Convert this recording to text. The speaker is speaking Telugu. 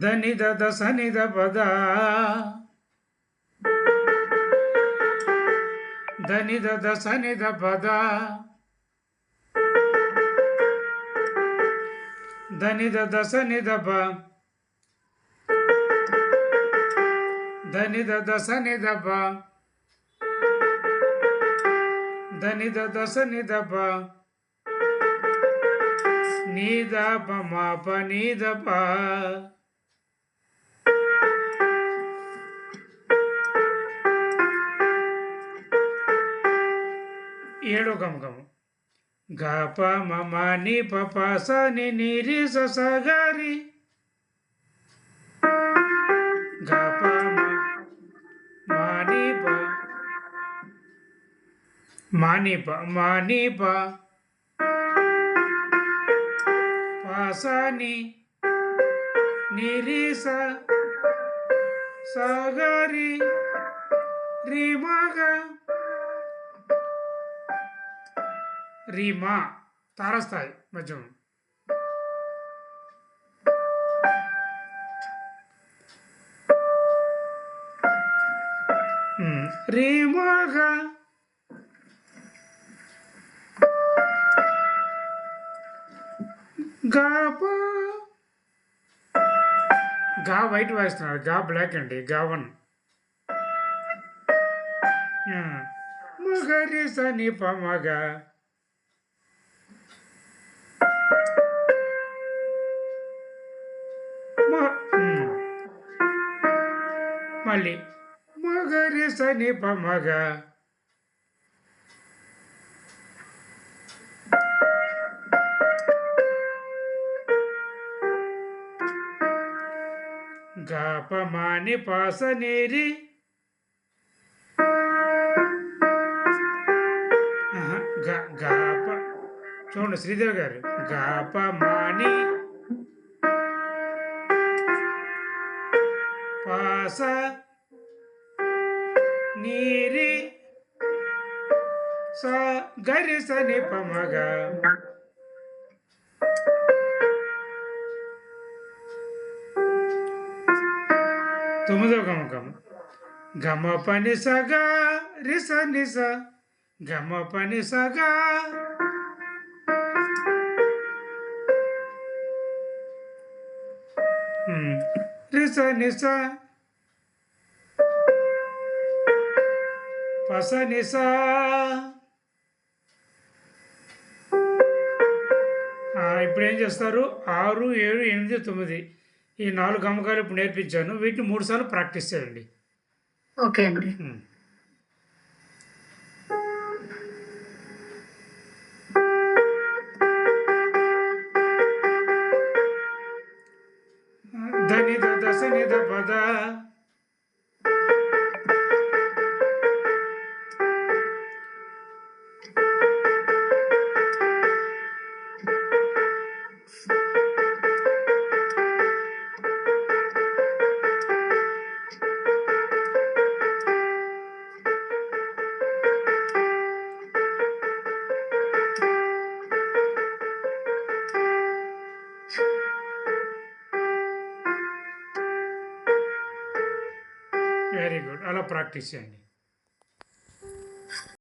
ధని దద సని పద. ధని దద సని ద పద ధని దద సని ద ప. ధని దద సని ద ప ధని దద సని ద ప నీద ప. ಏಳು ಗಮ್ ಗಮ್. ಗ ಪ ಮ ಮ ನಿ ಪ ಪ ಸ ನಿ ನಿ ರಿ ಸ ಸ ಗ ರಿ. ಗ ಪ ಮ ಮ ನಿ ಪ. ಮ ನಿ ಪ, ಮ ನಿ ಪ. ಪ ಸ ನಿ ನಿ ರಿ ಸ ಸ ಗ ರಿ. ರಿ ಮ ಗ రీమా తారస్థాయి మధ్యమం. రీమాగా గాపా గా వైట్ వాయిస్తున్నారు. గా బ్లాక్ అండి. గా వన్. మగరి సని పమగా మళ్ళీ. మగరి సని పమగ గాపమాని పాసనేరి. గాప. చూడండి శ్రీదేవి గారు. గాపమాని పాస నీరి స గరి సని పమగ తొమ్మిదవ గమకం గమ పని సగా రిస నిస గమ పని సగా Mm. రిస నిస పస నిస ఇప్పుడు ఏం చేస్తారు? ఆరు ఏడు ఎనిమిది తొమ్మిది. ఈ నాలుగు గమకాలు ఇప్పుడు నేర్పించాను. వీటిని మూడు సార్లు ప్రాక్టీస్ చేయండి. ఓకే అండి. ధని దశ వెరీ గుడ్ అలా ప్రాక్టీస్ చేయండి.